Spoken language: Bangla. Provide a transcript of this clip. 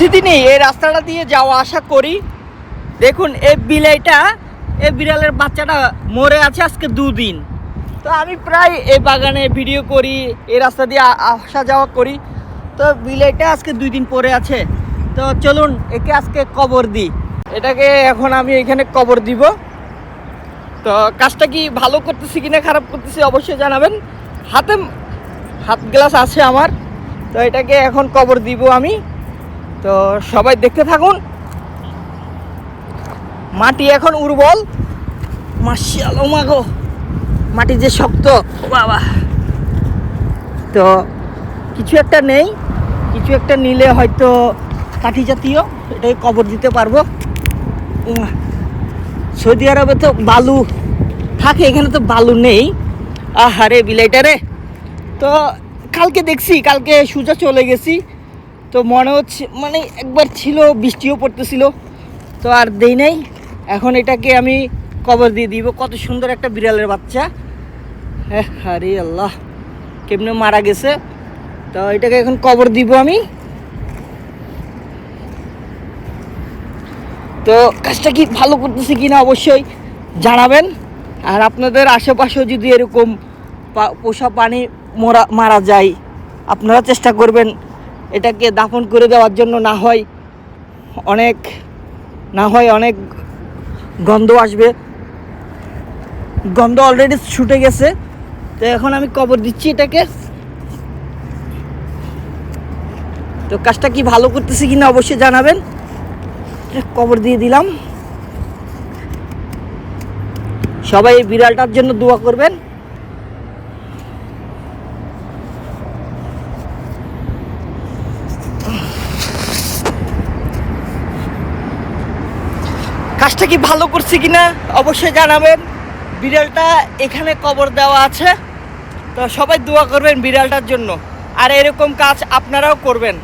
প্রতিদিনই এই রাস্তাটা দিয়ে যাওয়া আসা করি। দেখুন, এই বিলাইটা, এই বিড়ালের বাচ্চাটা মরে আছে আজকে দুদিন। তো আমি প্রায় এই বাগানে ভিডিও করি, এই রাস্তা দিয়ে আসা যাওয়া করি। তো বিলাইটা আজকে দুই দিন পরে আছে। তো চলুন, একে আজকে কবর দিই। এটাকে এখন আমি এখানে কবর দিব। তো কাজটা কি ভালো করতেছি কিনা, খারাপ করতেছি অবশ্যই জানাবেন। হাতে হাত গ্লাস আছে আমার। তো এটাকে এখন কবর দিব আমি। তো সবাই দেখতে থাকুন। মাটি এখন উর্বল। মাসিয়াল মাগো মাটি যে শক্ত বাবা। তো কিছু একটা নেই, কিছু একটা নিলে হয়তো কাঠি জাতীয় এটাকে কবর দিতে পারব। সৌদি আরবে তো বালু থাকে, এখানে তো বালু নেই। আহারে বিলাইটা রে। তো কালকে দেখছি, কালকে সুজা চলে গেছি। তো মনে হচ্ছে মানে একবার ছিল, বৃষ্টিও পড়তেছিল, তো আর দেই নাই। এখন এটাকে আমি কবর দিয়ে দিব। কত সুন্দর একটা বিড়ালের বাচ্চা। হ্যাঁ আরে আল্লাহ, কেমনে মারা গেছে। তো এটাকে এখন কবর দিব আমি। তো কাজটা কি ভালো করতেছে কিনা অবশ্যই জানাবেন। আর আপনাদের আশেপাশেও যদি এরকম পোষা পানি মরা মারা যায়, আপনারা চেষ্টা করবেন এটাকে দাফন করে দেওয়ার জন্য না হয় অনেক, না হয় অনেক গন্ধ আসবে। গন্ধ অলরেডি ছুটে গেছে। তো এখন আমি কবর দিচ্ছি এটাকে। তো কাজটা কি ভালো করতেছি কিনা অবশ্যই জানাবেন। কবর দিয়ে দিলাম। সবাই বিড়ালটার জন্য দোয়া করবেন। কাজটা কি ভালো করছি কিনা অবশ্যই জানাবেন। বিড়ালটা এখানে কবর দেওয়া আছে। তো সবাই দোয়া করবেন বিড়ালটার জন্য। আর এরকম কাজ আপনারাও করবেন।